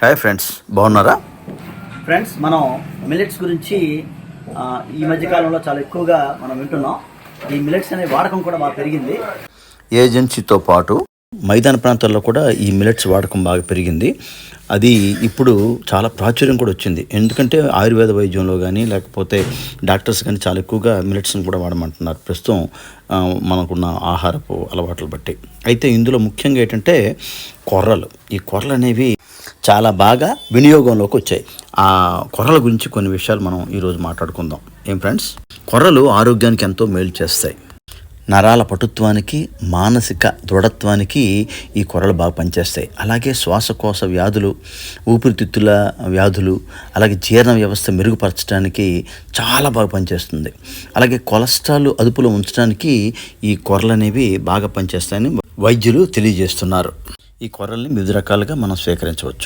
Hi friends బాగున్నారా? Friends మనం millets గురించి ఈ మధ్య కాలంలో చాలా ఎక్కువగా మనం వింటున్నాం. ఈ మిల్లెట్స్ అనే వాడకం కూడా బాగా పెరిగింది. ఏజెన్సీతో పాటు మైదాన ప్రాంతాల్లో కూడా ఈ మిలెట్స్ వాడకం బాగా పెరిగింది. అది ఇప్పుడు చాలా ప్రాచుర్యం కూడా వచ్చింది. ఎందుకంటే ఆయుర్వేద వైద్యంలో కానీ లేకపోతే డాక్టర్స్ కానీ చాలా ఎక్కువగా మిలెట్స్ని కూడా వాడమంటున్నారు. ప్రస్తుతం మనకున్న ఆహారపు అలవాట్లు బట్టి. అయితే ఇందులో ముఖ్యంగా ఏంటంటే కొర్రలు. ఈ కొర్రలు అనేవి చాలా బాగా వినియోగంలోకి వచ్చాయి. ఆ కొర్రల గురించి కొన్ని విషయాలు మనం ఈరోజు మాట్లాడుకుందాం. ఏం ఫ్రెండ్స్? కొర్రలు ఆరోగ్యానికి ఎంతో మేలు చేస్తాయి. నరాల పటుత్వానికి మానసిక దృఢత్వానికి ఈ కొరలు బాగా పనిచేస్తాయి. అలాగే శ్వాసకోశ వ్యాధులు ఊపిరితిత్తుల వ్యాధులు అలాగే జీర్ణ వ్యవస్థ మెరుగుపరచడానికి చాలా బాగా పనిచేస్తుంది. అలాగే కొలెస్ట్రాల్ అదుపులో ఉంచడానికి ఈ కొరలు అనేవి బాగా పనిచేస్తాయని వైద్యులు తెలియజేస్తున్నారు. ఈ కొరల్ని వివిధ రకాలుగా మనం స్వీకరించవచ్చు.